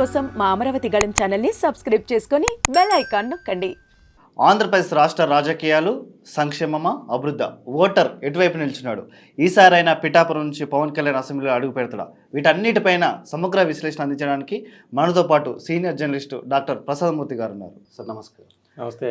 కోసం మా అమరావతి గళం ఛానల్ని సబ్స్క్రైబ్ చేసుకొని బెల్ ఐకాన్ నొక్కండి. ఆంధ్రప్రదేశ్ రాష్ట్ర రాజకీయాలు సంక్షేమమా అభివృద్ధ? ఓటర్ ఎటువైపు నిల్చున్నాడు? ఈసారైనా పిఠాపురం నుంచి పవన్ కళ్యాణ్ అసెంబ్లీలో అడుగు పెడతాడా? వీటన్నిటిపైన సమగ్ర విశ్లేషణ అందించడానికి మనతో పాటు సీనియర్ జర్నలిస్టు డాక్టర్ ప్రసాదమూర్తి గారు ఉన్నారు. సార్ నమస్కారం. నమస్తే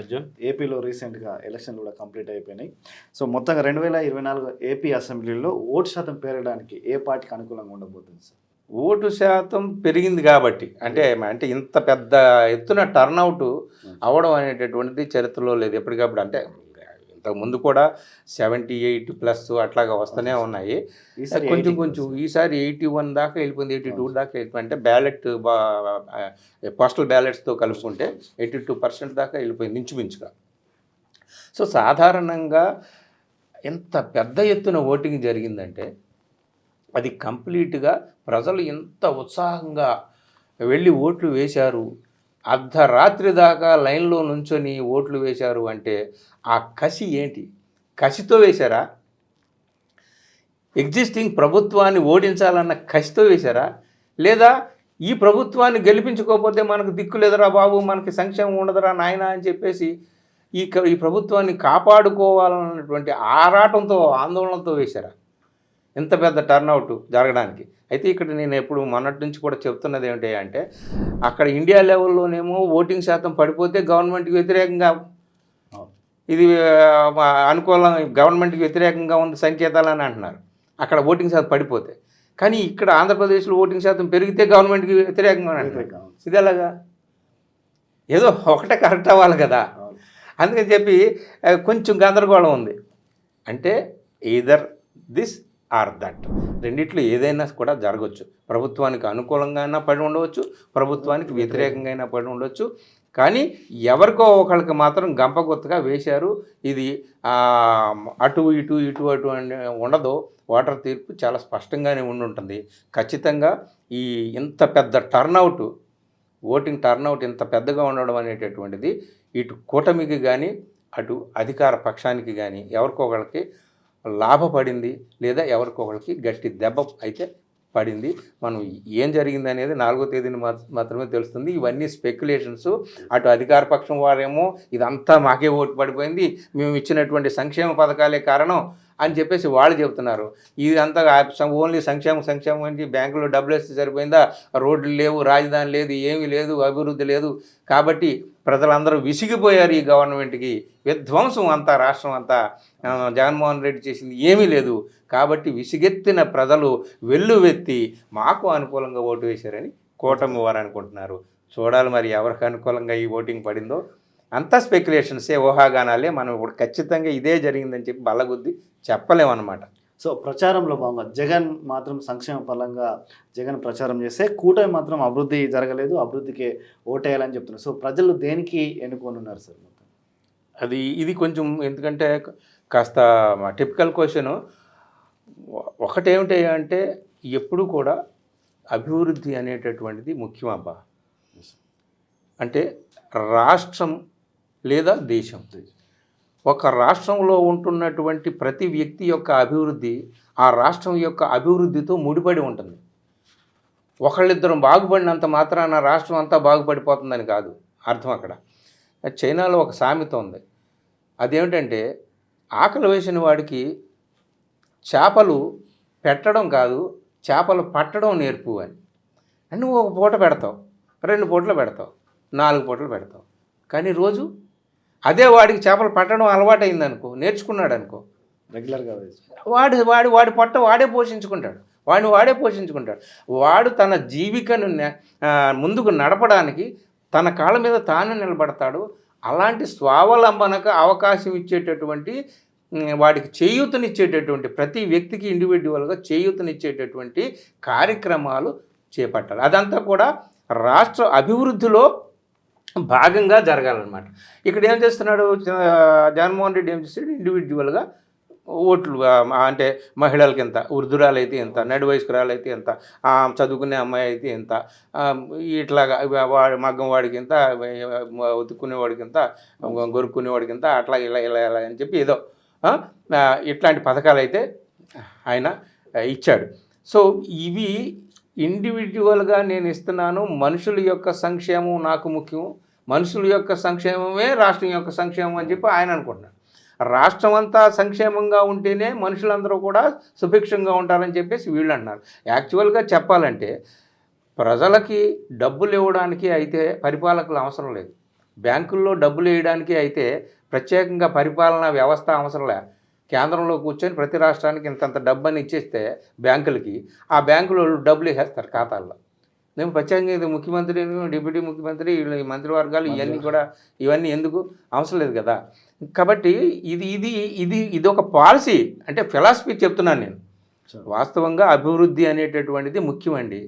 అర్జున్. ఏపీలో రీసెంట్గా ఎలక్షన్లు కూడా కంప్లీట్ అయిపోయినాయి. సో మొత్తంగా రెండు వేల ఇరవై నాలుగు ఏపీ అసెంబ్లీలో ఓటు శాతం పెరగడానికి ఏ పార్టీకి అనుకూలంగా ఉండబోతుంది సార్? ఓటు శాతం పెరిగింది కాబట్టి అంటే అంటే ఇంత పెద్ద ఎత్తున టర్నౌట్ అవడం అనేటటువంటిది చరిత్రలో లేదు ఎప్పటికప్పుడు. అంటే ఇంతకు ముందు కూడా సెవెంటీ ఎయిట్ ప్లస్ అట్లాగా వస్తూనే ఉన్నాయి. కొంచెం 80 కొంచెం ఈసారి ఎయిటీ వన్ దాకా వెళ్ళిపోయింది ఎయిటీ టూ దాకా వెళ్ళిపోయింది. అంటే బ్యాలెట్ పోస్టల్ బ్యాలెట్స్తో కలుపుకుంటే ఎయిటీ టూ పర్సెంట్ దాకా వెళ్ళిపోయింది ఇంచుమించుగా. సో సాధారణంగా ఎంత పెద్ద ఎత్తున ఓటింగ్ జరిగిందంటే అది కంప్లీట్గా ప్రజలు ఎంత ఉత్సాహంగా వెళ్ళి ఓట్లు వేశారు అర్ధరాత్రి దాకా లైన్లో నుంచొని ఓట్లు వేశారు అంటే ఆ కసి ఏంటి? కసితో వేశారా? ఎగ్జిస్టింగ్ ప్రభుత్వాన్ని ఓడించాలన్న కసితో వేశారా? లేదా ఈ ప్రభుత్వాన్ని గెలిపించుకోకపోతే మనకు దిక్కు లేదురా బాబు మనకి సంక్షేమం ఉండదురా నాయన అని చెప్పేసి ఈ క- ఈ ప్రభుత్వాన్ని కాపాడుకోవాలన్నటువంటి ఆరాటంతో ఆందోళనతో వేశారా? ఇంత పెద్ద టర్నౌట్ జరగడానికి. అయితే ఇక్కడ నేను ఎప్పుడు మొన్నటి నుంచి కూడా చెప్తున్నది ఏమిటి అంటే అక్కడ ఇండియా లెవెల్లోనేమో ఓటింగ్ శాతం పడిపోతే గవర్నమెంట్కి వ్యతిరేకంగా ఇది అనుకూలం గవర్నమెంట్కి వ్యతిరేకంగా ఉంది సంకేతాలు అని అంటున్నారు. అక్కడ ఓటింగ్ శాతం పడిపోతే. కానీ ఇక్కడ ఆంధ్రప్రదేశ్లో ఓటింగ్ శాతం పెరిగితే గవర్నమెంట్కి వ్యతిరేకంగా అంటున్నారు. వ్యతిరేకంగా. ఇది ఎలాగా? ఏదో ఒకటే కరెక్ట్ అవ్వాలి కదా. అందుకని చెప్పి కొంచెం గందరగోళం ఉంది. అంటే ఈదర్ దిస్ ఆర్ దట్. రెండిట్లో ఏదైనా కూడా జరగవచ్చు ప్రభుత్వానికి అనుకూలంగా అయినా పడి ఉండవచ్చు ప్రభుత్వానికి వ్యతిరేకంగా అయినా పడి ఉండవచ్చు. కానీ ఎవరికో ఒకళ్ళకి మాత్రం గంపగొత్తగా వేశారు. ఇది అటు ఇటు ఇటు అటు అని ఉండదు. ఓటర్ తీర్పు చాలా స్పష్టంగానే ఉండి ఉంటుంది ఖచ్చితంగా ఈ ఇంత పెద్ద టర్నౌట్ ఓటింగ్ టర్నౌట్ ఇంత పెద్దగా ఉండడం అనేటటువంటిది ఇటు కూటమికి కానీ అటు అధికార పక్షానికి కానీ ఎవరికో ఒకళ్ళకి లాభపడింది లేదా ఎవరికొకరికి గట్టి దెబ్బ అయితే పడింది. మనం ఏం జరిగింది అనేది నాలుగో తేదీని మాత్రమే తెలుస్తుంది. ఇవన్నీ స్పెక్యులేషన్స్. అటు అధికార పక్షం వారేమో ఇదంతా మాకే ఓటు పడిపోయింది. మేము ఇచ్చినటువంటి సంక్షేమ పథకాలే కారణం. అని చెప్పేసి వాళ్ళు చెబుతున్నారు. ఇదంతా ఓన్లీ సంక్షేమం సంక్షేమం అని బ్యాంకులో డబ్బులు వేస్తే సరిపోయిందా? రోడ్లు లేవు రాజధాని లేదు ఏమీ లేదు అభివృద్ధి లేదు. కాబట్టి ప్రజలందరూ విసిగిపోయారు ఈ గవర్నమెంట్కి. విధ్వంసం అంతా రాష్ట్రం అంతా జగన్మోహన్ రెడ్డి చేసింది ఏమీ లేదు. కాబట్టి విసిగెత్తిన ప్రజలు వెల్లువెత్తి మాకు అనుకూలంగా ఓటు వేశారని కూటమి వారు అనుకుంటున్నారు. చూడాలి మరి ఎవరికి అనుకూలంగా ఈ ఓటింగ్ పడిందో. అంతా స్పెక్యులేషన్సే ఊహాగానాలే. మనం ఇప్పుడు ఖచ్చితంగా ఇదే జరిగిందని చెప్పి బల్లగుద్ది చెప్పలేమన్నమాట. సో ప్రచారంలో భాగంగా జగన్ మాత్రం సంక్షేమ పరంగా జగన్ ప్రచారం చేస్తే కూటమి మాత్రం అభివృద్ధి జరగలేదు అభివృద్ధికి ఓటేయాలని చెప్తున్నారు. సో ప్రజలు దేనికి ఎన్నుకొని ఉన్నారు సార్? మొత్తం అది ఇది కొంచెం ఎందుకంటే కాస్త టిపికల్ క్వశ్చన్ ఒకటేమిటి అంటే ఎప్పుడు కూడా అభివృద్ధి అనేటటువంటిది ముఖ్యం అబ్బా అంటే రాష్ట్రం లేదా దేశం. ఒక రాష్ట్రంలో ఉంటున్నటువంటి ప్రతి వ్యక్తి యొక్క అభివృద్ధి ఆ రాష్ట్రం యొక్క అభివృద్ధితో ముడిపడి ఉంటుంది. ఒకళ్ళిద్దరం బాగుపడినంత మాత్రాన రాష్ట్రం అంతా బాగుపడిపోతుందని కాదు అర్థం అక్కడ. చైనాలో ఒక సామెత ఉంది. అదేమిటంటే ఆకలి వేసిన వాడికి చేపలు పెట్టడం కాదు చేపలు పట్టడం నేర్పు అని. అంటే నువ్వు ఒక పూట పెడతావు రెండు పూటలు పెడతావు నాలుగు పూటలు పెడతావు. కానీ రోజు అదే వాడికి చేపలు పట్టడం అలవాటు అయిందనుకో నేర్చుకున్నాడు అనుకో రెగ్యులర్గా వాడు వాడు వాడి పొట్ట వాడే పోషించుకుంటాడు. వాడిని వాడే పోషించుకుంటాడు. వాడు తన జీవికను ముందుకు నడపడానికి తన కాళ్ళ మీద తాను నిలబడతాడు. అలాంటి స్వావలంబనకు అవకాశం ఇచ్చేటటువంటి వాడికి చేయూతనిచ్చేటటువంటి ప్రతి వ్యక్తికి ఇండివిజువల్గా చేయూతనిచ్చేటటువంటి కార్యక్రమాలు చేపట్టాలి. అదంతా కూడా రాష్ట్ర అభివృద్ధిలో భాగంగా జరగాలన్నమాట. ఇక్కడ ఏం చేస్తున్నాడు జగన్మోహన్ రెడ్డి ఏం చేస్తాడు? ఇండివిజువల్గా ఓట్లు అంటే మహిళలకి ఎంత వృద్ధురాలైతే ఎంత నడి వయస్కురాలైతే ఎంత చదువుకునే అమ్మాయి అయితే ఎంత ఇట్లాగా వాడి మగ్గం వాడికి ఎంత ఉతుక్కునేవాడికి ఎంత గొరుక్కునేవాడికి ఎంత అట్లా ఇలా ఇలా ఇలా అని చెప్పి ఏదో ఇట్లాంటి పథకాలు అయితే ఆయన ఇచ్చాడు. సో ఇవి ఇండివిజువల్గా నేను ఇస్తున్నాను. మనుషుల యొక్క సంక్షేమం నాకు ముఖ్యం. మనుషుల యొక్క సంక్షేమమే రాష్ట్రం యొక్క సంక్షేమం అని చెప్పి ఆయన అనుకుంటున్నాడు. రాష్ట్రం అంతా సంక్షేమంగా ఉంటేనే మనుషులందరూ కూడా సుభిక్షంగా ఉంటారని చెప్పేసి వీళ్ళు అంటున్నారు. యాక్చువల్గా చెప్పాలంటే ప్రజలకి డబ్బులు ఇవ్వడానికి అయితే పరిపాలకులు అవసరం లేదు. బ్యాంకుల్లో డబ్బులు వేయడానికి అయితే ప్రత్యేకంగా పరిపాలనా వ్యవస్థ అవసరం లే. కేంద్రంలో కూర్చొని ప్రతి రాష్ట్రానికి ఇంతంత అని ఇచ్చేస్తే బ్యాంకులకి ఆ బ్యాంకులు డబ్బులు వేసేస్తారు ఖాతాల్లో. నేను ప్రత్యేకంగా ఇది ముఖ్యమంత్రి డిప్యూటీ ముఖ్యమంత్రి ఈ మంత్రివర్గాలు ఇవన్నీ కూడా ఇవన్నీ ఎందుకు? అవసరం లేదు కదా. కాబట్టి ఇది ఇది ఇది ఇది ఒక పాలసీ అంటే ఫిలాసఫీ చెప్తున్నాను నేను. వాస్తవంగా అభివృద్ధి అనేటటువంటిది ముఖ్యమండి.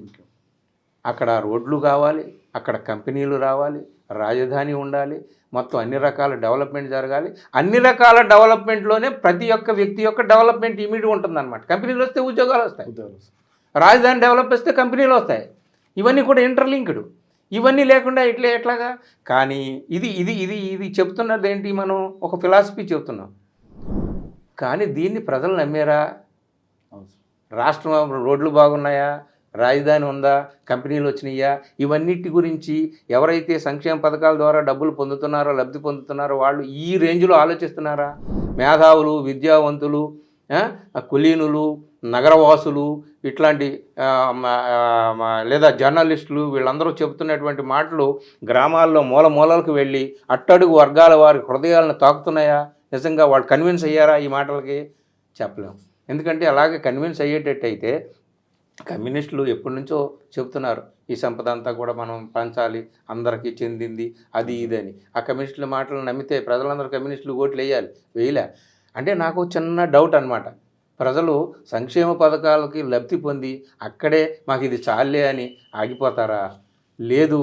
అక్కడ రోడ్లు కావాలి అక్కడ కంపెనీలు రావాలి రాజధాని ఉండాలి మొత్తం అన్ని రకాల డెవలప్మెంట్ జరగాలి. అన్ని రకాల డెవలప్మెంట్లోనే ప్రతి ఒక్క వ్యక్తి యొక్క డెవలప్మెంట్ ఇమీడియట్ ఉంటుందన్నమాట. కంపెనీలు వస్తే ఉద్యోగాలు వస్తాయి. రాజధాని డెవలప్ చేస్తే కంపెనీలు వస్తాయి. ఇవన్నీ కూడా ఇంటర్లింక్డ్ ఇవన్నీ లేకుండా ఇట్లా ఎట్లాగా? కానీ ఇది ఇది ఇది ఇది చెప్తున్నది ఏంటి మనం? ఒక ఫిలాసఫీ చెప్తున్నాం. కానీ దీన్ని ప్రజలు నమ్మారా? రాష్ట్రం రోడ్లు బాగున్నాయా? రాజధాని ఉందా? కంపెనీలు వచ్చినాయా? ఇవన్నిటి గురించి ఎవరైతే సంక్షేమ పథకాల ద్వారా డబ్బులు పొందుతున్నారో లబ్ధి పొందుతున్నారో వాళ్ళు ఈ రేంజ్లో ఆలోచిస్తున్నారా? మేధావులు విద్యావంతులు కులీనులు నగరవాసులు ఇట్లాంటి లేదా జర్నలిస్టులు వీళ్ళందరూ చెబుతున్నటువంటి మాటలు గ్రామాల్లో మూల మూలలకు వెళ్ళి అట్టడుగు వర్గాల వారి హృదయాలను తాకుతున్నాయా? నిజంగా వాళ్ళు కన్విన్స్ అయ్యారా ఈ మాటలకి? చెప్పలేము ఎందుకంటే అలాగే కన్విన్స్ అయ్యేటట్టయితే కమ్యూనిస్టులు ఎప్పటి నుంచో చెబుతున్నారు ఈ సంపద అంతా కూడా మనం పంచాలి అందరికీ చెందింది అది ఇది అని. ఆ కమ్యూనిస్టుల మాటలు నమ్మితే ప్రజలందరూ కమ్యూనిస్టులు ఓట్లు వేయాలి వేయలే. అంటే నాకు చిన్న డౌట్ అన్నమాట. ప్రజలు సంక్షేమ పథకాలకి లబ్ధి పొంది అక్కడే మాకు ఇది చాలే అని ఆగిపోతారా? లేదు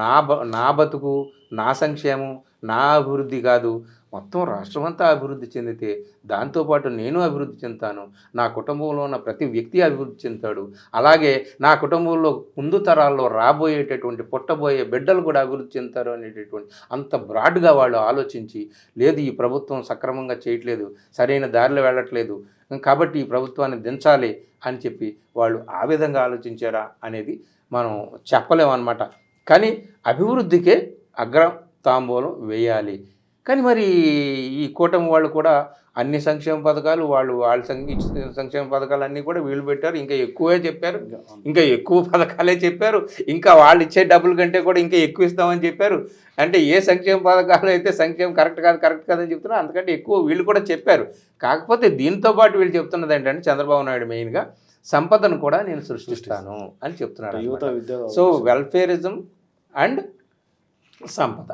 నా బ నా బతుకు నా సంక్షేమం నా అభివృద్ధి కాదు. మొత్తం రాష్ట్రం అంతా అభివృద్ధి చెందితే దాంతోపాటు నేను అభివృద్ధి చెందుతాను. నా కుటుంబంలో ఉన్న ప్రతి వ్యక్తి అభివృద్ధి చెందుతాడు. అలాగే నా కుటుంబంలో ముందు తరాల్లో రాబోయేటటువంటి పుట్టబోయే బిడ్డలు కూడా అభివృద్ధి చెందుతారు అనేటటువంటి అంత బ్రాడ్గా వాళ్ళు ఆలోచించి లేదు ఈ ప్రభుత్వం సక్రమంగా చేయట్లేదు సరైన దారిలో వెళ్ళట్లేదు కాబట్టి ఈ ప్రభుత్వాన్ని దించాలి అని చెప్పి వాళ్ళు ఆ విధంగా ఆలోచించారా అనేది మనం చెప్పలేమన్నమాట. కానీ అభివృద్ధికే అగ్ర తాంబూలం వేయాలి. కానీ మరి ఈ కూటమి వాళ్ళు కూడా అన్ని సంక్షేమ పథకాలు వాళ్ళు వాళ్ళ సంక్ష సంక్షేమ పథకాలు అన్నీ కూడా వీళ్ళు పెట్టారు. ఇంకా ఎక్కువే చెప్పారు. ఇంకా ఎక్కువ పథకాలే చెప్పారు. ఇంకా వాళ్ళు ఇచ్చే డబ్బుల కంటే కూడా ఇంకా ఎక్కువ ఇస్తామని చెప్పారు. అంటే ఏ సంక్షేమ పథకాలు అయితే సంక్షేమం కరెక్ట్ కాదు కరెక్ట్ కాదని చెప్తున్నారు అంతకంటే ఎక్కువ వీళ్ళు కూడా చెప్పారు. కాకపోతే దీంతో పాటు వీళ్ళు చెప్తున్నది ఏంటంటే చంద్రబాబు నాయుడు మెయిన్గా సంపదను కూడా నేను సృష్టిస్తాను అని. విద్య సో వెల్ఫేరిజం అండ్ సంపద.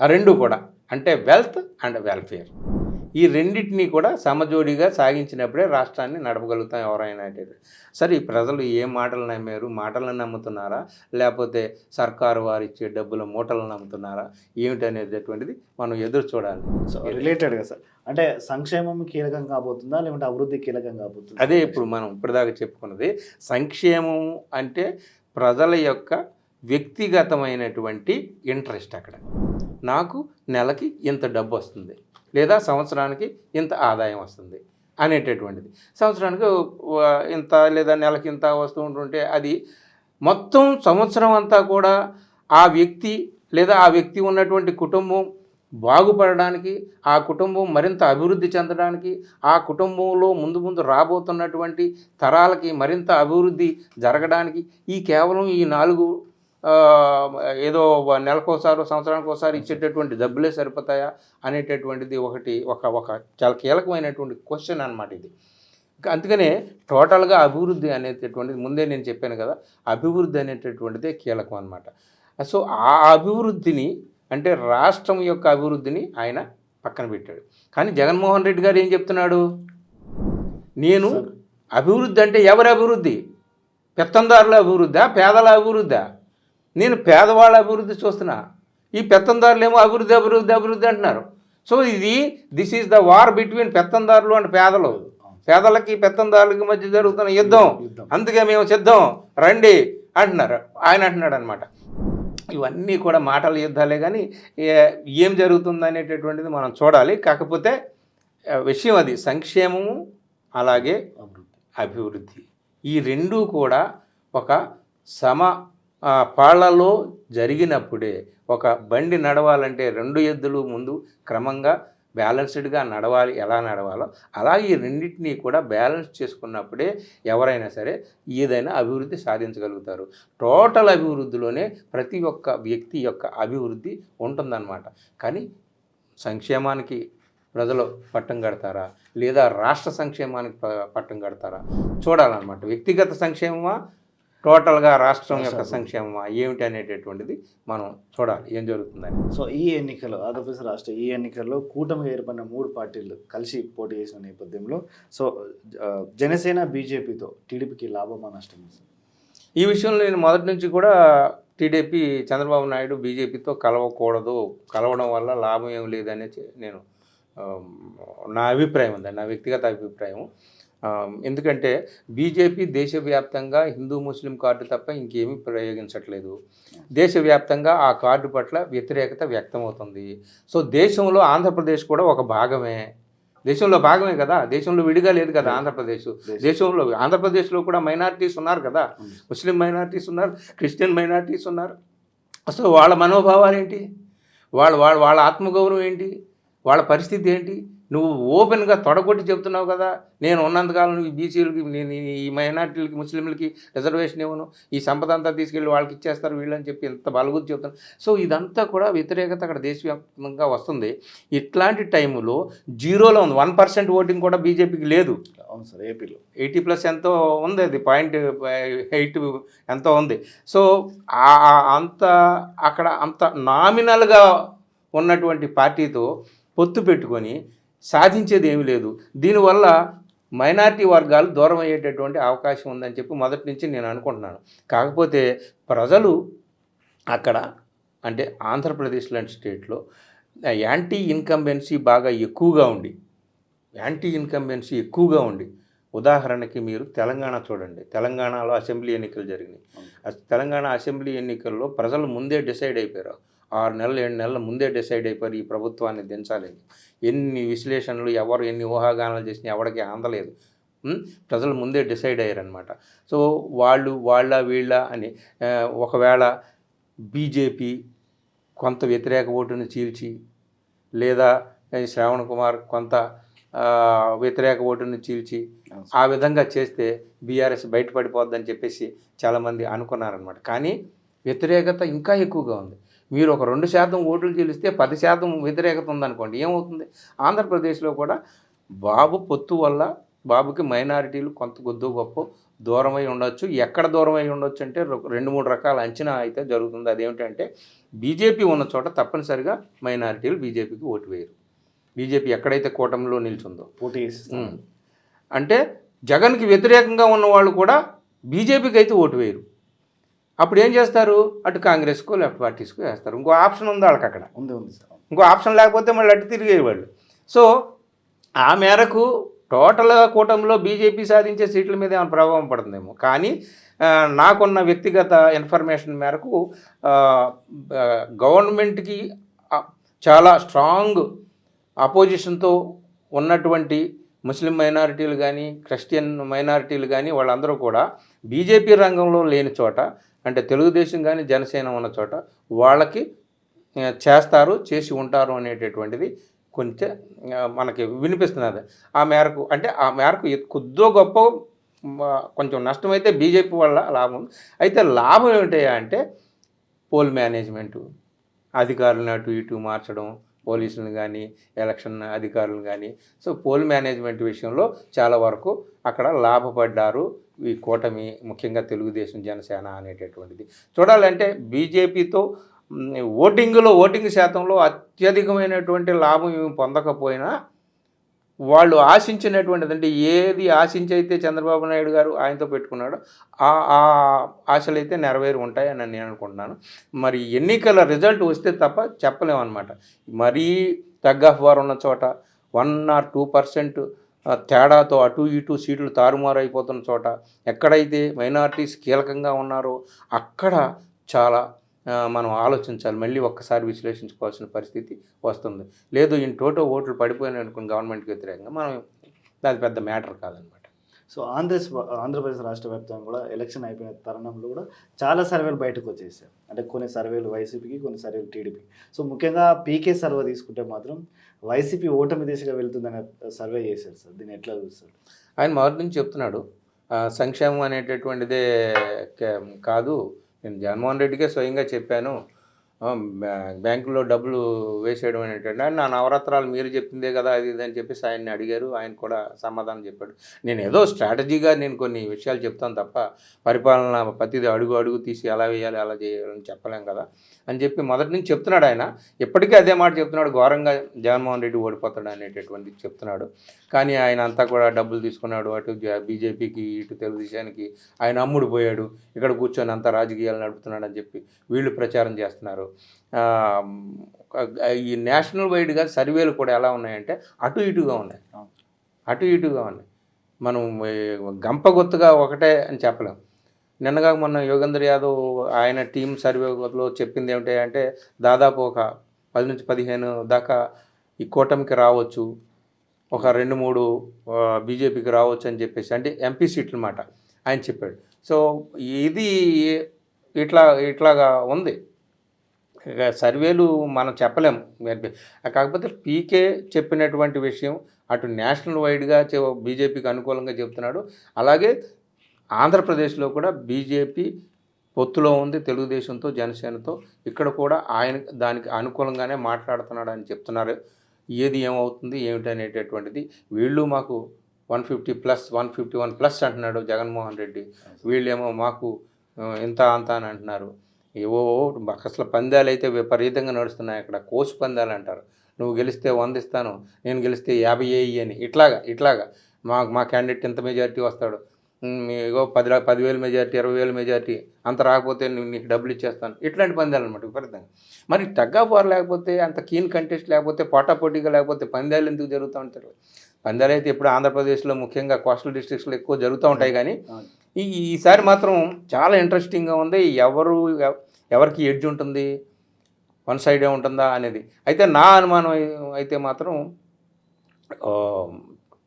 ఆ రెండు కూడా. అంటే వెల్త్ అండ్ వెల్ఫేర్. ఈ రెండింటినీ కూడా సమజోడిగా సాగించినప్పుడే రాష్ట్రాన్ని నడపగలుగుతాం ఎవరైనా సరే ఈ ప్రజలు ఏ మాటలు నమ్మారు? మాటలను నమ్ముతున్నారా? లేకపోతే సర్కారు వారు ఇచ్చే డబ్బుల మూటలను నమ్ముతున్నారా? ఏమిటనేటటువంటిది మనం ఎదురు చూడాలి. సో రిలేటెడ్గా సార్. అంటే సంక్షేమం కీలకం కాబోతుందా? లేకుంటే అభివృద్ధి కీలకం కాబోతుందా? అదే ఇప్పుడు మనం ఇప్పటిదాకా చెప్పుకున్నది సంక్షేమం అంటే ప్రజల యొక్క వ్యక్తిగతమైనటువంటి ఇంట్రెస్ట్ అక్కడ. నాకు నెలకి ఇంత డబ్బు వస్తుంది. లేదా సంవత్సరానికి ఇంత ఆదాయం వస్తుంది అనేటటువంటిది. సంవత్సరానికి ఇంత లేదా నెలకి ఇంత వస్తూ ఉంటుంటే అది మొత్తం సంవత్సరం అంతా కూడా ఆ వ్యక్తి లేదా ఆ వ్యక్తి ఉన్నటువంటి కుటుంబం బాగుపడడానికి ఆ కుటుంబం మరింత అభివృద్ధి చెందడానికి ఆ కుటుంబంలో ముందు ముందు రాబోతున్నటువంటి తరాలకి మరింత అభివృద్ధి జరగడానికి ఈ కేవలం ఈ నాలుగు ఏదో నెలకోసారి సంవత్సరానికి ఒకసారి ఇచ్చేటటువంటి డబ్బులే సరిపోతాయా అనేటటువంటిది ఒకటి ఒక ఒక చాలా కీలకమైనటువంటి క్వశ్చన్ అన్నమాట ఇది. అందుకనే టోటల్గా అభివృద్ధి అనేటటువంటిది ముందే నేను చెప్పాను కదా అభివృద్ధి అనేటటువంటిదే కీలకం అనమాట సో ఆ అభివృద్ధిని అంటే రాష్ట్రం యొక్క అభివృద్ధిని ఆయన పక్కన పెట్టాడు. కానీ జగన్మోహన్ రెడ్డి గారు ఏం చెప్తున్నాడు? నేను అభివృద్ధి అంటే ఎవరి అభివృద్ధి? పెత్తందారుల అభివృద్ధా? పేదల అభివృద్ధా? నేను పేదవాళ్ళ అభివృద్ధి చూస్తున్నా. ఈ పెత్తందారులు ఏమో అభివృద్ధి అభివృద్ధి అభివృద్ధి అంటున్నారు. సో ఇది this is the war between పెత్తందారులు and పేదలు. పేదలకి పెత్తందారులకి మధ్య జరుగుతున్న యుద్ధం. అందుకే మేము సిద్ధం. రండి అంటున్నారు. ఆయన అంటున్నాడు అనమాట ఇవన్నీ కూడా మాటల యుద్ధాలే కానీ ఏ- జరుగుతుంది అనేటటువంటిది మనం చూడాలి. కాకపోతే విషయం అది. సంక్షేమము అలాగే అభివృద్ధి. ఈ రెండూ కూడా ఒక సమ ఆ, పాళ్ళలో జరిగినప్పుడే ఒక బండి నడవాలంటే రెండు ఎద్దులు ముందు క్రమంగా బ్యాలెన్స్డ్గా నడవాలి ఎలా నడవాలో అలాగే ఈ రెండింటినీ కూడా బ్యాలెన్స్ చేసుకున్నప్పుడే ఎవరైనా సరే ఏదైనా అభివృద్ధి సాధించగలుగుతారు. టోటల్ అభివృద్ధిలోనే ప్రతి ఒక్క వ్యక్తి యొక్క అభివృద్ధి ఉంటుందన్నమాట. కానీ సంక్షేమానికి ప్రజలు పట్టం కడతారా? లేదా రాష్ట్ర సంక్షేమానికి ప- పట్టం కడతారా? చూడాలన్నమాట. వ్యక్తిగత సంక్షేమమా? టోటల్గా రాష్ట్రం యొక్క సంక్షేమమా ఏమిటి అనేటటువంటిది మనం చూడాలి. ఏం జరుగుతుందని. సో ఈ ఎన్నికలు ఆంధ్రప్రదేశ్ రాష్ట్ర ఈ ఎన్నికల్లో కూటమి ఏర్పడిన మూడు పార్టీలు కలిసి పోటీ చేసిన నేపథ్యంలో సో జనసేన బీజేపీతో టీడీపీకి లాభమా నష్టమా? సార్? ఈ విషయంలో నేను మొదటి నుంచి కూడా టీడీపీ చంద్రబాబు నాయుడు బీజేపీతో కలవకూడదు. కలవడం వల్ల లాభం ఏం లేదనే చె- నేను నా అభిప్రాయం ఉంది నా వ్యక్తిగత అభిప్రాయం ఎందుకంటే బీజేపీ దేశవ్యాప్తంగా హిందూ ముస్లిం కార్డు తప్ప ఇంకేమీ ప్రయోగించట్లేదు. దేశవ్యాప్తంగా ఆ కార్డు పట్ల వ్యతిరేకత వ్యక్తమవుతుంది. సో దేశంలో ఆంధ్రప్రదేశ్ కూడా ఒక భాగమే. దేశంలో భాగమే కదా. దేశంలో విడిగా లేదు కదా ఆంధ్రప్రదేశ్. దేశంలో ఆంధ్రప్రదేశ్లో కూడా మైనారిటీస్ ఉన్నారు కదా. ముస్లిం మైనారిటీస్ ఉన్నారు క్రిస్టియన్ మైనారిటీస్ ఉన్నారు. అసలు వాళ్ళ మనోభావాలు ఏంటి? వాళ్ళ వాళ్ళ వాళ్ళ ఆత్మగౌరవం ఏంటి? వాళ్ళ పరిస్థితి ఏంటి? నువ్వు ఓపెన్గా తొడగొట్టి చెప్తున్నావు కదా నేను ఉన్నంతకాలం నువ్వు బీసీలకి నేను ఈ మైనార్టీలకి ముస్లింలకి రిజర్వేషన్ ఇవ్వను ఈ సంపద అంతా తీసుకెళ్ళి వాళ్ళకి ఇచ్చేస్తారు వీళ్ళని చెప్పి ఎంత బలగుద్ది చెప్తాను సో ఇదంతా కూడా వ్యతిరేకత అక్కడ దేశవ్యాప్తంగా వస్తుంది. ఇట్లాంటి టైంలో జీరోలో ఉంది. వన్ పర్సెంట్ ఓటింగ్ కూడా బీజేపీకి లేదు. అవును సార్ ఏపీలో. ఎయిటీ ప్లస్ ఎంతో ఉంది అది పాయింట్ ఎయిట్ ఎంతో ఉంది. సో అంత అక్కడ అంత నామినల్గా ఉన్నటువంటి పార్టీతో పొత్తు పెట్టుకొని సాధించేది ఏమీ లేదు. దీనివల్ల మైనారిటీ వర్గాలు దూరం అయ్యేటటువంటి అవకాశం ఉందని చెప్పి మొదటి నుంచి నేను అనుకుంటున్నాను. కాకపోతే ప్రజలు అక్కడ అంటే ఆంధ్రప్రదేశ్ లాంటి స్టేట్లో యాంటీ ఇన్కంబెన్సీ బాగా ఎక్కువగా ఉండి యాంటీ ఇన్కంబెన్సీ ఎక్కువగా ఉండి ఉదాహరణకి మీరు తెలంగాణ చూడండి. తెలంగాణలో అసెంబ్లీ ఎన్నికలు జరిగినాయి. తెలంగాణ అసెంబ్లీ ఎన్నికల్లో ప్రజలు ముందే డిసైడ్ అయిపోయారు. ఆరు నెలలు ఏడు నెలల ముందే డిసైడ్ అయిపోయారు ఈ ప్రభుత్వాన్ని దించాలని. ఎన్ని విశ్లేషణలు ఎవరు ఎన్ని ఊహాగానాలు చేసినా ఎవరికి అందలేదు. ప్రజలు ముందే డిసైడ్ అయ్యారనమాట సో వాళ్ళు వాళ్ళ వీళ్ళ అని ఒకవేళ బీజేపీ కొంత వ్యతిరేక ఓటును చీల్చి లేదా శ్రావణ్ కుమార్ కొంత వ్యతిరేక ఓటును చీల్చి ఆ విధంగా చేస్తే బీఆర్ఎస్ బయటపడిపోద్దని చెప్పేసి చాలామంది అనుకున్నారనమాట కానీ వ్యతిరేకత ఇంకా ఎక్కువగా ఉంది. మీరు ఒక రెండు శాతం ఓట్లు చీలిస్తే పది శాతం వ్యతిరేకత ఉందనుకోండి ఏమవుతుంది? ఆంధ్రప్రదేశ్లో కూడా బాబు పొత్తు వల్ల బాబుకి మైనారిటీలు కొంత కొద్దు గొప్ప దూరమై ఉండొచ్చు. ఎక్కడ దూరమై ఉండొచ్చు అంటే రెండు మూడు రకాల అంచనా అయితే జరుగుతుంది. అదేమిటంటే బీజేపీ ఉన్న చోట తప్పనిసరిగా మైనారిటీలు బీజేపీకి ఓటు వేయరు. బీజేపీ ఎక్కడైతే కూటమిలో నిల్చుందో. పోటీ. అంటే జగన్కి వ్యతిరేకంగా ఉన్న వాళ్ళు కూడా బీజేపీకి అయితే ఓటు వేయరు. అప్పుడు ఏం చేస్తారు? అటు కాంగ్రెస్కో లెఫ్ట్ పార్టీస్కో వేస్తారు. ఇంకో ఆప్షన్ ఉంది వాళ్ళకి అక్కడ. ఉంది ఉంది సార్. ఇంకో ఆప్షన్ లేకపోతే మళ్ళీ అటు తిరిగేవాళ్ళు. సో ఆ మేరకు టోటల్ కూటమిలో బీజేపీ సాధించే సీట్ల మీద ఏమైనా ప్రభావం పడుతుందేమో. కానీ నాకున్న వ్యక్తిగత ఇన్ఫర్మేషన్ మేరకు గవర్నమెంట్కి చాలా స్ట్రాంగ్ అపోజిషన్తో ఉన్నటువంటి ముస్లిం మైనారిటీలు కానీ క్రిస్టియన్ మైనారిటీలు కానీ వాళ్ళందరూ కూడా బీజేపీ రంగంలో లేని చోట అంటే తెలుగుదేశం కానీ జనసేన ఉన్న చోట వాళ్ళకి చేస్తారు చేసి ఉంటారు అనేటటువంటిది కొంచెం మనకి వినిపిస్తున్నది ఆ మేరకు అంటే ఆ మేరకు కొద్దో గొప్ప కొంచెం నష్టమైతే బీజేపీ వల్ల లాభం. అయితే లాభం ఏమిటయా అంటే పోల్ మేనేజ్మెంటు. అధికారులను అటు ఇటు మార్చడం పోలీసులను కానీ ఎలక్షన్ అధికారులను కానీ సో పోల్ మేనేజ్మెంట్ విషయంలో చాలా వరకు అక్కడ లాభపడ్డారు. ఈ కూటమి ముఖ్యంగా తెలుగుదేశం జనసేన అనేటటువంటిది. చూడాలంటే బీజేపీతో ఓటింగ్లో ఓటింగ్ శాతంలో అత్యధికమైనటువంటి లాభం ఏమి పొందకపోయినా వాళ్ళు ఆశించినటువంటిది అంటే ఏది ఆశించి అయితే చంద్రబాబు నాయుడు గారు ఆయనతో పెట్టుకున్నాడో ఆ ఆ ఆశలు అయితే నెరవేరి ఉంటాయని నేను అనుకుంటున్నాను. మరి ఎన్నికల రిజల్ట్ వస్తే తప్ప చెప్పలేమన్నమాట. మరీ తగ్గఫ్వార్ ఉన్న చోట వన్ ఆర్ టూ పర్సెంట్ తేడాతో అటు ఇటు సీట్లు తారుమారు అయిపోతున్న చోట ఎక్కడైతే మైనారిటీస్ కీలకంగా ఉన్నారో అక్కడ చాలా మనం ఆలోచించాలి. మళ్ళీ ఒక్కసారి విశ్లేషించుకోవాల్సిన పరిస్థితి వస్తుంది. లేదు ఇన్ టోటో ఓట్లు పడిపోయినాయి అనుకుని గవర్నమెంట్కి వ్యతిరేకంగా మనం అది పెద్ద మ్యాటర్ కాదనమాట. సో ఆంధ్రప్రదేశ్ ఆంధ్రప్రదేశ్ రాష్ట్ర వ్యాప్తంగా కూడా ఎలక్షన్ అయిపోయిన తరుణంలో కూడా చాలా సర్వేలు బయటకు వచ్చేసాయి. అంటే కొన్ని సర్వేలు వైసీపీకి కొన్ని సర్వేలు టీడీపీకి. సో ముఖ్యంగా పీకే సర్వే తీసుకుంటే మాత్రం వైసీపీ ఓటమి దిశగా వెళ్తుందని సర్వే చేశారు సార్. దీన్ని ఎట్లా చూస్తారు? ఆయన మొదటి నుంచి చెప్తున్నాడు. సంక్షేమం అనేటటువంటిదే కే- కాదు. నేను జగన్మోహన్ రెడ్డికే స్వయంగా చెప్పాను. బ్యాంకులో డబ్బులు వేసేయడం అనేటువంటి నా నవరత్నాలు మీరు చెప్పిందే కదా అది ఇది అని చెప్పేసి ఆయన్ని అడిగారు. ఆయన కూడా సమాధానం చెప్పాడు. నేను ఏదో స్ట్రాటజీగా నేను కొన్ని విషయాలు చెప్తాను తప్ప పరిపాలన ప్రతిదీ అడుగు అడుగు తీసి ఎలా వేయాలి అలా చేయాలని చెప్పలేం కదా అని చెప్పి మొదటి నుంచి చెప్తున్నాడు ఆయన. ఇప్పటికీ అదే మాట చెప్తున్నాడు. ఘోరంగా జగన్మోహన్ రెడ్డి ఓడిపోతాడు అనేటటువంటి చెప్తున్నాడు. కానీ ఆయన అంతా కూడా డబ్బులు తీసుకున్నాడు. అటు బీజేపీకి ఇటు తెలుగుదేశానికి ఆయన అమ్ముడు పోయాడు. ఇక్కడ కూర్చొని అంతా రాజకీయాలు నడుపుతున్నాడు అని చెప్పి వీళ్ళు ప్రచారం చేస్తున్నారు. ఈ నేషనల్ వైడ్గా సర్వేలు కూడా ఎలా ఉన్నాయంటే అటు ఇటుగా ఉన్నాయి. అటు ఇటుగా ఉన్నాయి. మనం ఏ, గంపగొత్తుగా ఒకటే అని చెప్పలేం. నిన్నగా మొన్న యోగేంద్ర యాదవ్ ఆయన టీం సర్వేలో చెప్పింది ఏమిటి అంటే దాదాపు ఒక పది నుంచి పదిహేను దాకా ఈ కూటమికి రావచ్చు ఒక రెండు మూడు బీజేపీకి రావచ్చు అని చెప్పేసి అంటే ఎంపీ సీట్లు అన్నమాట ఆయన చెప్పాడు. సో ఇది ఇట్లా ఇట్లాగా ఉంది. సర్వేలు మనం చెప్పలేం. కాకపోతే పీకే చెప్పినటువంటి విషయం అటు నేషనల్ వైడ్గా బీజేపీకి అనుకూలంగా చెప్తున్నాడు అలాగే ఆంధ్రప్రదేశ్లో కూడా బీజేపీ పొత్తులో ఉంది తెలుగుదేశంతో జనసేనతో. ఇక్కడ కూడా ఆయన దానికి అనుకూలంగానే మాట్లాడుతున్నాడు అని చెప్తున్నారు. ఏది ఏమవుతుంది ఏమిటి అనేటటువంటిది. వీళ్ళు మాకు one fifty plus one fifty one plus అంటున్నాడు జగన్మోహన్ రెడ్డి. వీళ్ళేమో మాకు ఇంత అంత అని అంటున్నారు. ఏవో అసలు పందాలు అయితే విపరీతంగా నడుస్తున్నాయి అక్కడ. కోచ్ పందాలు అంటారు. నువ్వు గెలిస్తే వంద ఇస్తాను నేను గెలిస్తే యాభై వేయి అని. ఇట్లాగా ఇట్లాగా. మా మా క్యాండిడేట్ ఎంత మెజారిటీ వస్తాడు. ఉమ్, ఇగో పది పదివేల పదివేలు మెజారిటీ ఇరవై వేలు మెజారిటీ. అంత రాకపోతే నేను నీకు డబ్బులు ఇచ్చేస్తాను. ఇట్లాంటి పందాలు అనమాట విపరీతంగా. మరి టగ్గా పోర్ లేకపోతే అంత కీన్ కంటెస్ట్ లేకపోతే పోటాపోటీగా లేకపోతే పందాలు ఎందుకు జరుగుతూ ఉంటారు పందాలు అయితే ఇప్పుడు ఆంధ్రప్రదేశ్లో ముఖ్యంగా కోస్టల్ డిస్ట్రిక్ట్స్లో ఎక్కువ జరుగుతూ ఉంటాయి కానీ. ఈ ఈసారి మాత్రం చాలా ఇంట్రెస్టింగ్గా ఉంది. ఎవరు ఎవ- ఎవరికి ఎడ్జ్ ఉంటుంది? వన్ సైడే ఉంటుందా అనేది. అయితే నా అనుమానం అయి- అయితే మాత్రం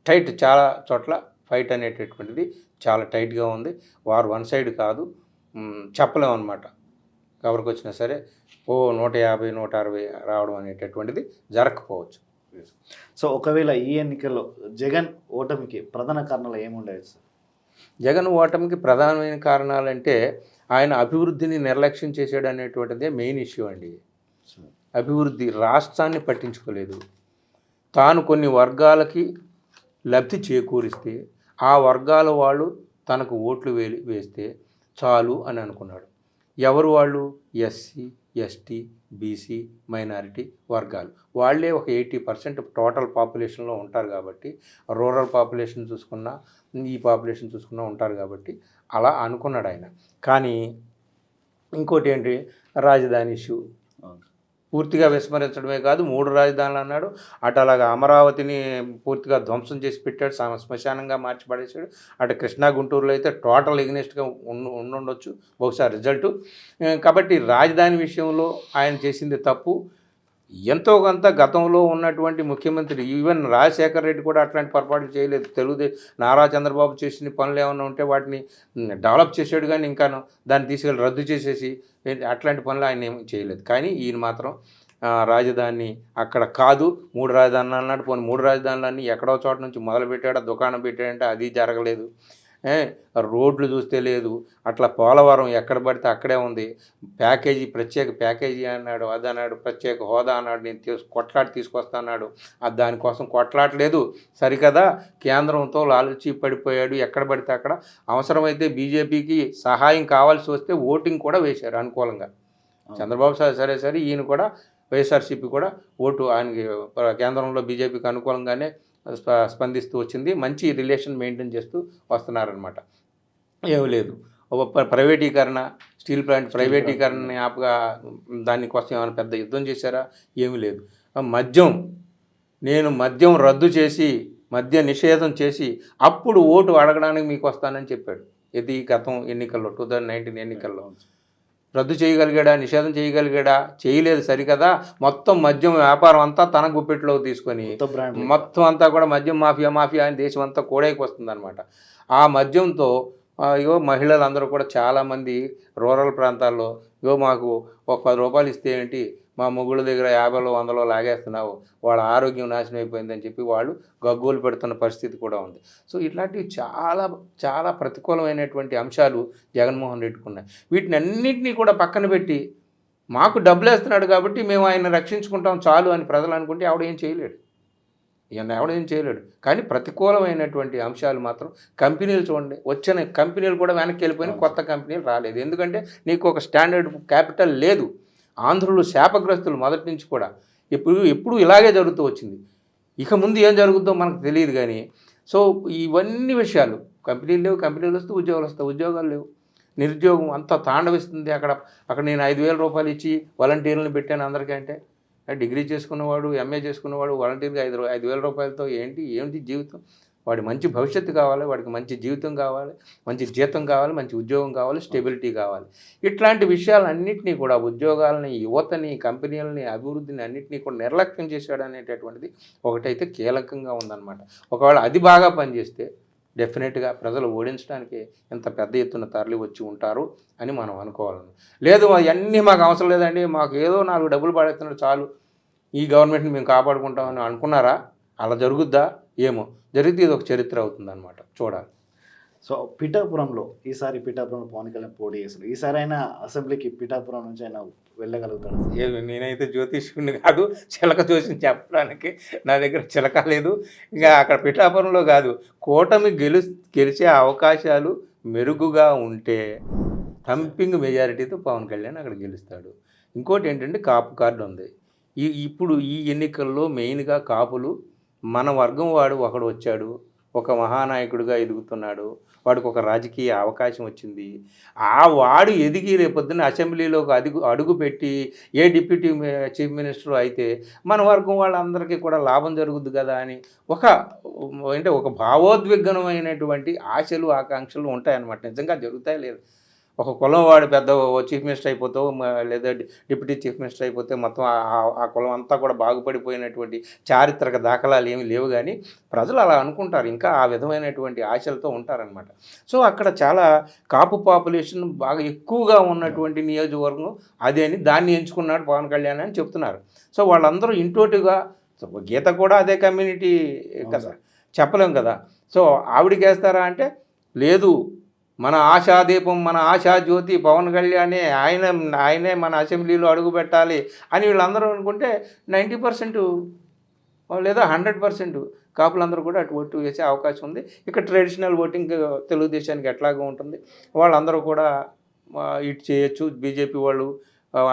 టైట్ చాలా చోట్ల ఫైట్ అనేటటువంటిది చాలా టైట్గా ఉంది. వారు వన్ సైడ్ కాదు. మ్, చెప్పలేం అనమాట ఎవరికి వచ్చినా సరే ఓ నూట యాభై నూట అరవై రావడం అనేటటువంటిది జరగకపోవచ్చు. సో ఒకవేళ ఈ ఎన్నికల్లో జగన్ ఓటమికి ప్రధాన కారణాలు ఏముండేది సార్? జగన్ ఓటమికి ప్రధానమైన కారణాలంటే ఆయన అభివృద్ధిని నిర్లక్ష్యం చేశాడు అనేటువంటిదే మెయిన్ ఇష్యూ అండి. అభివృద్ధి రాష్ట్రాన్ని పట్టించుకోలేదు. తాను కొన్ని వర్గాలకి లబ్ధి చేకూరిస్తే ఆ వర్గాల వాళ్ళు తనకు ఓట్లు వే వేస్తే చాలు అని అనుకున్నాడు. ఎవరు వాళ్ళు? ఎస్సీ ఎస్టీ బీసీ మైనారిటీ వర్గాలు. వాళ్ళే ఒక ఎయిటీ పర్సెంట్ టోటల్ పాపులేషన్లో ఉంటారు కాబట్టి రూరల్ పాపులేషన్ చూసుకున్నా ఈ పాపులేషన్ చూసుకున్నా ఉంటారు కాబట్టి అలా అనుకున్నాడు ఆయన. కానీ ఇంకోటి ఏంటి? రాజధాని ఇష్యూ పూర్తిగా విస్మరించడమే కాదు మూడు రాజధానులు అన్నాడు. అటు అలాగా అమరావతిని పూర్తిగా ధ్వంసం చేసి పెట్టాడు శ్మశానంగా మార్చి పడేశాడు. అటు కృష్ణా గుంటూరులో అయితే టోటల్ ఎగ్నెస్ట్గా ఉండి ఉండుండొచ్చు బహుశా రిజల్ట్. కాబట్టి రాజధాని విషయంలో ఆయన చేసింది తప్పు. ఎంతో కొంత గతంలో ఉన్నటువంటి ముఖ్యమంత్రి ఈవెన్ రాజశేఖర రెడ్డి కూడా అట్లాంటి పొరపాట్లు చేయలేదు. తెలుగుదే నారా చంద్రబాబు చేసిన పనులు ఏమైనా ఉంటే వాటిని డెవలప్ చేసాడు కానీ ఇంకాను దాన్ని తీసుకెళ్ళి రద్దు చేసేసి అట్లాంటి పనులు ఆయన ఏమి చేయలేదు. కానీ ఈయన మాత్రం రాజధాని అక్కడ కాదు. మూడు రాజధానులు అన్నాడు. పోనీ మూడు రాజధానులన్నీ ఎక్కడో చోట నుంచి మొదలు పెట్టాడు దుకాణం పెట్టాడంటే అది జరగలేదు. రోడ్లు చూస్తే లేదు. అట్లా పోలవరం ఎక్కడ పడితే అక్కడే ఉంది. ప్యాకేజీ ప్రత్యేక ప్యాకేజీ అన్నాడు అది అన్నాడు ప్రత్యేక హోదా అన్నాడు నేను తీసు కొట్లాడి తీసుకొస్తా అన్నాడు అది దానికోసం కొట్లాడలేదు సరికదా? కేంద్రంతో లాలుచి పడిపోయాడు. ఎక్కడ పడితే అక్కడ. అవసరమైతే బీజేపీకి సహాయం కావాల్సి వస్తే ఓటింగ్ కూడా వేశారు అనుకూలంగా. చంద్రబాబు సార్ సరే సరే ఈయన కూడా వైఎస్ఆర్సీపీ కూడా ఓటు ఆయనకి కేంద్రంలో బీజేపీకి అనుకూలంగానే స్పందిస్తూ వచ్చింది. మంచి రిలేషన్ మెయింటైన్ చేస్తూ వస్తున్నారనమాట ఏమీ లేదు. ప్రైవేటీకరణ స్టీల్ ప్లాంట్ ప్రైవేటీకరణని ఆపగా దానికోసం ఏమైనా పెద్ద యుద్ధం చేశారా? ఏమీ లేదు. మద్యం నేను మద్యం రద్దు చేసి మద్య నిషేధం చేసి అప్పుడు ఓటు అడగడానికి మీకు వస్తానని చెప్పాడు. ఇది గతం ఎన్నికల్లో టూ థౌజండ్ నైన్టీన్ ఎన్నికల్లో. రద్దు చేయగలిగాడా? నిషేధం చేయగలిగాడా? చేయలేదు సరికదా? మొత్తం మద్యం వ్యాపారం అంతా తన గుప్పెట్లోకి తీసుకొని మొత్తం అంతా కూడా మద్యం మాఫియా మాఫియా అని దేశం అంతా కోడైకి వస్తుందన్నమాట. ఆ మద్యంతో ఇగో మహిళలందరూ కూడా చాలామంది రూరల్ ప్రాంతాల్లో ఇగో మాకు ఒక పది రూపాయలు ఇస్తే ఏంటి? మా మొగుళ్ళ దగ్గర యాభైలో వందలో లాగేస్తున్నావు. వాళ్ళ ఆరోగ్యం నాశనం అయిపోయిందని చెప్పి వాళ్ళు గగ్గోలు పెడుతున్న పరిస్థితి కూడా ఉంది. సో ఇట్లాంటివి చాలా చాలా ప్రతికూలమైనటువంటి అంశాలు జగన్మోహన్ రెడ్డికి ఉన్నాయి. వీటిని అన్నింటినీ కూడా పక్కన పెట్టి మాకు డబ్బులు వేస్తున్నాడు కాబట్టి మేము ఆయన రక్షించుకుంటాం చాలు అని ప్రజలు అనుకుంటే ఆవిడ ఏం చేయలేడు. ఈయన ఎవడ ఏం చేయలేడు. కానీ ప్రతికూలమైనటువంటి అంశాలు మాత్రం కంపెనీలు చూడండి. వచ్చిన కంపెనీలు కూడా వెనక్కి వెళ్ళిపోయిన కొత్త కంపెనీలు రాలేదు. ఎందుకంటే నీకు ఒక స్టాండర్డ్ క్యాపిటల్ లేదు. ఆంధ్రులు శాపగ్రస్తులు మొదటి నుంచి కూడా ఎప్పుడు ఎప్పుడు ఇలాగే జరుగుతూ వచ్చింది. ఇక ముందు ఏం జరుగుతుందో మనకు తెలియదు కానీ సో ఇవన్నీ విషయాలు కంపెనీలు లేవు కంపెనీలు వస్తే ఉద్యోగాలు వస్తాయి ఉద్యోగాలు లేవు. నిరుద్యోగం అంతా తాండవిస్తుంది. అక్కడ అక్కడ నేను ఐదు వేల రూపాయలు ఇచ్చి వాలంటీర్లను పెట్టాను అందరికంటే డిగ్రీ చేసుకున్నవాడు ఎంఏ చేసుకున్నవాడు వాలంటీర్గా ఐదు ఐదు వేల రూపాయలతో ఏంటి ఏంటి జీవితం? వాడి మంచి భవిష్యత్తు కావాలి వాడికి మంచి జీవితం కావాలి మంచి జీతం కావాలి మంచి ఉద్యోగం కావాలి స్టెబిలిటీ కావాలి. ఇట్లాంటి విషయాలన్నింటినీ కూడా ఉద్యోగాలని యువతని కంపెనీలని అభివృద్ధిని అన్నింటినీ కూడా నిర్లక్ష్యం చేశాడు అనేటటువంటిది ఒకటైతే కీలకంగా ఉందన్నమాట. ఒకవేళ అది బాగా పనిచేస్తే డెఫినెట్గా ప్రజలు ఓడించడానికి ఎంత పెద్ద ఎత్తున తరలి వచ్చి ఉంటారు అని మనం అనుకోవాలను. లేదు అవన్నీ మాకు అవసరం లేదండి మాకు ఏదో నాలుగు డబ్బులు పడేస్తున్నాడు చాలు ఈ గవర్నమెంట్ని మేము కాపాడుకుంటామని అనుకున్నారా? అలా జరుగుద్దా? ఏమో. జరిగితే ఇది ఒక చరిత్ర అవుతుందన్నమాట చూడాలి. సో పిఠాపురంలో ఈసారి పిఠాపురంలో పవన్ కళ్యాణ్ పోటీ చేస్తారు ఈసారి అయినా అసెంబ్లీకి పిఠాపురం నుంచి ఆయన వెళ్ళగలుగుతాడు? ఏ- నేనైతే జ్యోతిష్కుని కాదు చిలక చూసి చెప్పడానికి నా దగ్గర చిలక లేదు. ఇంకా అక్కడ పిఠాపురంలో కాదు కూటమి గెలు గెలిచే అవకాశాలు మెరుగుగా ఉంటే థంపింగ్ మెజారిటీతో పవన్ కళ్యాణ్ అక్కడ గెలుస్తాడు. ఇంకోటి ఏంటంటే కాపు కార్డు ఉంది. ఈ ఇప్పుడు ఈ ఎన్నికల్లో మెయిన్గా కాపులు మన వర్గం వాడు ఒకడు వచ్చాడు ఒక మహానాయకుడిగా ఎదుగుతున్నాడు వాడికి ఒక రాజకీయ అవకాశం వచ్చింది. ఆ వాడు ఎదిగి రేపొద్దున అసెంబ్లీలోకి అడుగు అడుగు పెట్టి ఏ డిప్యూటీ చీఫ్ మినిస్టర్ అయితే మన వర్గం వాళ్ళందరికీ కూడా లాభం జరుగుద్ది కదా అని ఒక అంటే ఒక భావోద్విగ్నమైనటువంటి ఆశలు ఆకాంక్షలు ఉంటాయన్నమాట. నిజంగా జరుగుతాయి లేదు ఒక కులం వాడు పెద్ద చీఫ్ మినిస్టర్ అయిపోతావు లేదా డిప్యూటీ చీఫ్ మినిస్టర్ అయిపోతే మొత్తం ఆ- కులం అంతా కూడా బాగుపడిపోయినటువంటి చారిత్రక దాఖలాలు ఏమి లేవు కానీ ప్రజలు అలా అనుకుంటారు. ఇంకా ఆ విధమైనటువంటి ఆశలతో ఉంటారనమాట సో అక్కడ చాలా కాపు పాపులేషన్ బాగా ఎక్కువగా ఉన్నటువంటి నియోజకవర్గం అదే అని దాన్ని ఎంచుకున్నాడు పవన్ కళ్యాణ్ అని చెప్తున్నారు. సో వాళ్ళందరూ ఇంటోటిగా గీత కూడా అదే కమ్యూనిటీ కదా చెప్పలేం కదా. సో ఆవిడకి వేస్తారా అంటే లేదు మన ఆశాదీపం మన ఆశా జ్యోతి పవన్ కళ్యాణే ఆయన ఆయనే మన అసెంబ్లీలో అడుగుపెట్టాలి అని వీళ్ళందరూ అనుకుంటే నైంటీ పర్సెంట్ లేదా హండ్రెడ్ పర్సెంట్ కాపులందరూ కూడా అటు ఓటు వేసే అవకాశం ఉంది. ఇక్కడ ట్రెడిషనల్ ఓటింగ్ తెలుగుదేశానికి ఎట్లాగా ఉంటుంది. వాళ్ళందరూ కూడా ఇటు చేయొచ్చు. బీజేపీ వాళ్ళు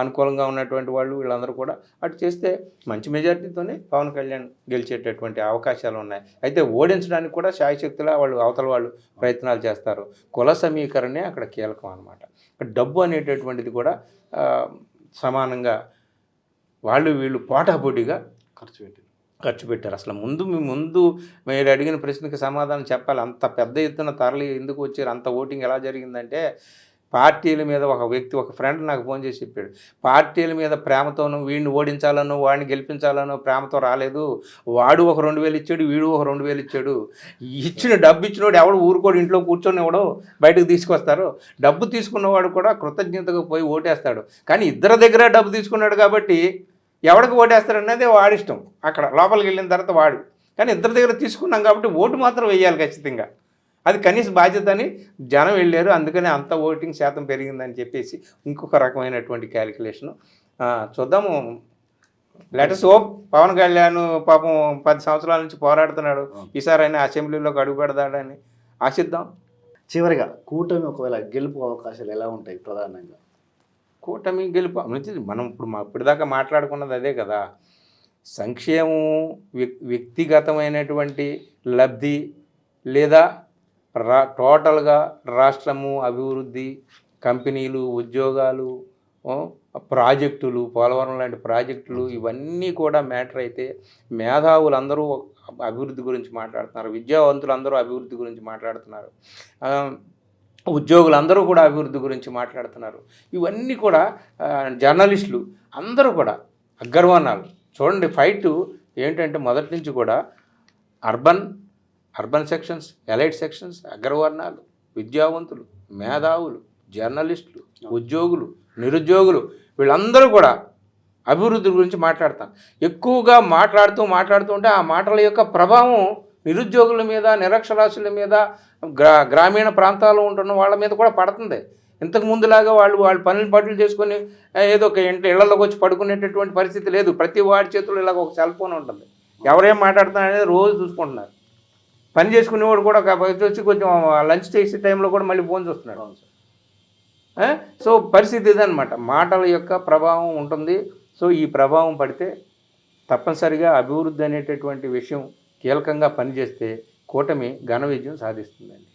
అనుకూలంగా ఉన్నటువంటి వాళ్ళు వీళ్ళందరూ కూడా అటు చేస్తే మంచి మెజారిటీతోనే పవన్ కళ్యాణ్ గెలిచేటటువంటి అవకాశాలు ఉన్నాయి. అయితే ఓడించడానికి కూడా శాయశక్తిలా వాళ్ళు అవతల వాళ్ళు ప్రయత్నాలు చేస్తారు. కుల సమీకరణే అక్కడ కీలకం అనమాట డబ్బు అనేటటువంటిది కూడా సమానంగా వాళ్ళు వీళ్ళు పోటాపోటీగా ఖర్చు పెట్టి ఖర్చు పెట్టారు. అసలు ముందు మీ ముందు మీరు అడిగిన ప్రశ్నకి సమాధానం చెప్పాలి. అంత పెద్ద ఎత్తున తరలి ఎందుకు వచ్చారు? అంత ఓటింగ్ ఎలా జరిగిందంటే పార్టీల మీద ఒక వ్యక్తి ఒక ఫ్రెండ్ నాకు ఫోన్ చేసి చెప్పాడు పార్టీల మీద ప్రేమతోనూ వీడిని ఓడించాలనో వాడిని గెలిపించాలనో ప్రేమతో రాలేదు. వాడు ఒక రెండు వేలు ఇచ్చాడు వీడు ఒక రెండు వేలు ఇచ్చాడు. ఇచ్చిన డబ్బు ఇచ్చినోడు ఎవడు ఊరుకోడు ఇంట్లో కూర్చొని ఎవడో బయటకు తీసుకొస్తారు. డబ్బు తీసుకున్నవాడు కూడా కృతజ్ఞతగా పోయి ఓటేస్తాడు. కానీ ఇద్దరి దగ్గర డబ్బు తీసుకున్నాడు కాబట్టి ఎవడికి ఓటేస్తాడనేది వాడిష్టం. అక్కడ లోపలికి వెళ్ళిన తర్వాత వాడు. కానీ ఇద్దరి దగ్గర తీసుకున్నాం కాబట్టి ఓటు మాత్రం వేయాలి ఖచ్చితంగా. అది కనీస బాధ్యత అని జనం వెళ్ళారు. అందుకని అంత ఓటింగ్ శాతం పెరిగిందని చెప్పేసి ఇంకొక రకమైనటువంటి క్యాలిక్యులేషను. చూద్దాము. లెటర్స్ హోప్ పవన్ కళ్యాణ్ పాపం పది సంవత్సరాల నుంచి పోరాడుతున్నాడు. ఈసారి అయినా అసెంబ్లీలోకి అడుగు పెడతాడని ఆశిద్దాం. చివరిగా కూటమి ఒకవేళ గెలుపు అవకాశాలు ఎలా ఉంటాయి ప్రధానంగా? కూటమి గెలుపు నుంచి మనం ఇప్పుడు మా ఇప్పటిదాకా మాట్లాడుకున్నది అదే కదా. సంక్షేమం వ్యక్ వ్యక్తిగతమైనటువంటి లబ్ధి లేదా రా టోటల్గా రాష్ట్రము అభివృద్ధి కంపెనీలు ఉద్యోగాలు ప్రాజెక్టులు పోలవరం లాంటి ప్రాజెక్టులు ఇవన్నీ కూడా మ్యాటర్ అయితే మేధావులందరూ అభివృద్ధి గురించి మాట్లాడుతున్నారు. విద్యావంతులు అందరూ అభివృద్ధి గురించి మాట్లాడుతున్నారు. ఉద్యోగులందరూ కూడా అభివృద్ధి గురించి మాట్లాడుతున్నారు. ఇవన్నీ కూడా జర్నలిస్టులు అందరూ కూడా అగ్రవర్ణాలు చూడండి ఫైట్ ఏంటంటే మొదటి నుంచి కూడా urban urban sections elite sections అగ్రవర్ణాలు విద్యావంతులు మేధావులు జర్నలిస్టులు ఉద్యోగులు నిరుద్యోగులు వీళ్ళందరూ కూడా అభివృద్ధి గురించి మాట్లాడతాం ఎక్కువగా మాట్లాడుతూ మాట్లాడుతూ ఉంటే ఆ మాటల యొక్క ప్రభావం నిరుద్యోగుల మీద నిరక్షరాస్యుల మీద గ్రా గ్రామీణ ప్రాంతాల్లో ఉంటున్న వాళ్ళ మీద కూడా పడుతుంది. ఇంతకు ముందులాగా వాళ్ళు వాళ్ళు పనులు పట్లు చేసుకొని ఏదో ఒక ఇంటి ఇళ్ళలోకి వచ్చి పడుకునేటటువంటి పరిస్థితి లేదు. ప్రతి వాడి చేతిలో ఇలాగ ఒక సెల్ ఫోన్ ఉంటుంది. ఎవరేం మాట్లాడుతున్నారు అనేది రోజు చూసుకుంటున్నారు. పని చేసుకునేవాడు కూడా వచ్చి కొంచెం లంచ్ చేసే టైంలో కూడా మళ్ళీ ఫోన్ చూస్తున్నాడు? సో పరిస్థితి ఇదనమాట మాటల యొక్క ప్రభావం ఉంటుంది. సో ఈ ప్రభావం పడితే తప్పనిసరిగా అభివృద్ధి అనేటటువంటి విషయం కీలకంగా పనిచేస్తే కూటమి ఘన విజయం సాధిస్తుందండి.